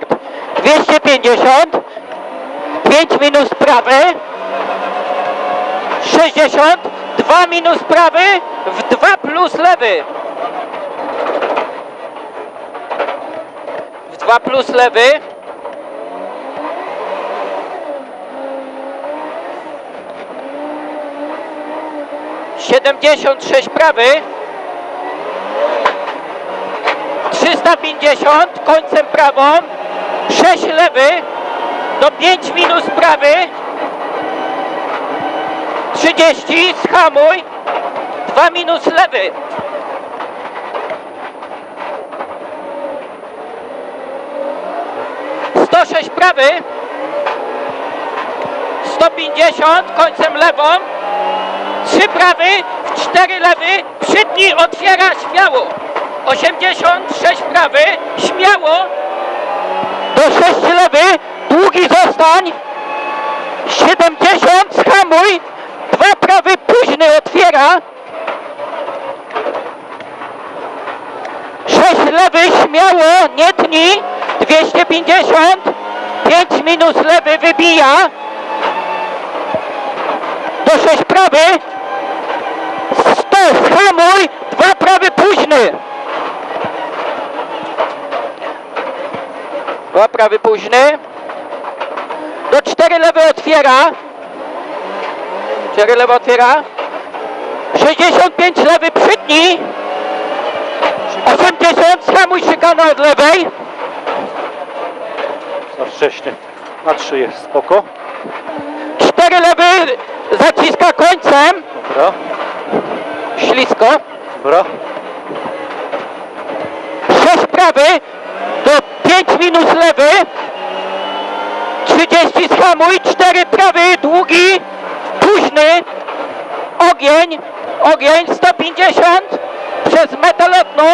250, 5 minus prawy, 60, 2 minus prawy, w 2 plus lewy. W 2 plus lewy. Siedemdziesiąt sześć prawy. 350 końcem prawą, 6 lewy, do 5 minus prawy, 30, schamuj, 2 minus lewy. Sto sześć prawy, 150 końcem lewą, 3 prawy, 4 lewy, przytnij, otwiera śmiało. 86 prawy, śmiało. Do 6 lewy, długi zostań. 70, schamuj. 2 prawy, późny otwiera. 6 lewy, śmiało, nie tnij. 250, 5 minus lewy wybija. Do 6 prawy, 100, schamuj, 2 prawy, późny. Dwa prawy późny. Do cztery lewy otwiera. Cztery lewy otwiera. 65 lewy przytnij. 80 schamuj szykana od lewej. Za wcześnie. Na trzy jest spoko. Cztery lewy zaciska końcem. Dobra, Ślisko. dobra. 6 prawy. Do 5 minus lewy. 30 schamuj. 4 prawy długi. Późny. Ogień. Ogień 150 przez metalotną